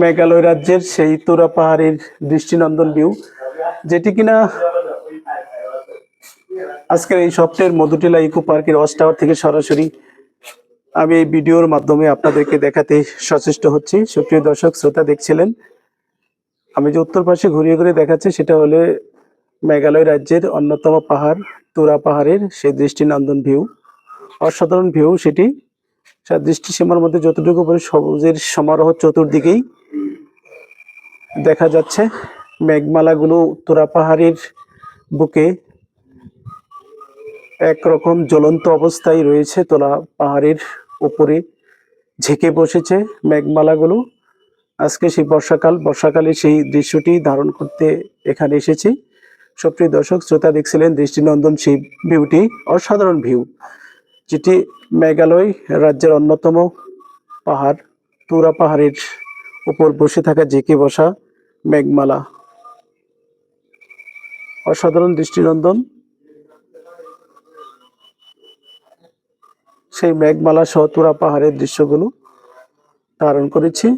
মেঘালয় রাজ্যের সেই তোরা পাহাড়ের দৃষ্টিনন্দন ভিউ যেটি কিনা আজকের এই সপ্তাহের মধুটিলা ইকো পার্কের ওয়াচ টাওয়ার থেকে সরাসরি আমি এই ভিডিওর মাধ্যমে আপনাদেরকে দেখাতে সচেষ্ট হচ্ছি। সুপ্রিয় দর্শক, শ্রোতা দেখছিলেন, আমি যে উত্তর পাশে ঘুরিয়ে ঘুরে দেখাচ্ছি, সেটা হলে মেঘালয় রাজ্যের অন্যতম পাহাড়, তুরা পাহাড়ের সেই দৃষ্টিনন্দন ভিউ অসাধারণ ভিউ সেটি। দৃষ্টি সীমার মধ্যে যতটুকু পরে সবুজের সমারোহ চতুর্দিকেই দেখা যাচ্ছে। মেঘমালাগুলো উত্তরা পাহাড়ের বুকে একরকম জ্বলন্ত অবস্থায় রয়েছে। তোলা পাহাড়ের উপরে ঝেঁকে বসেছে মেঘমালাগুলো। আজকে সেই বর্ষাকাল, বর্ষাকালে সেই দৃশ্যটি ধারণ করতে এখানে এসেছি। সুপ্রিয় দর্শক, শ্রোতা দেখছিলেন দৃষ্টিনন্দন সেই ভিউটি, অসাধারণ ভিউ। যেটি মেঘালয় রাজ্যের অন্যতম পাহাড়। তুরা পাহাড়ের উপর বসে থাকা জেকে বসা মেঘমালা। অসাধারণ দৃষ্টিনন্দন। সেই মেঘমালা সহ তুরা পাহাড়ের দৃশ্যগুলো ধারণ করেছি।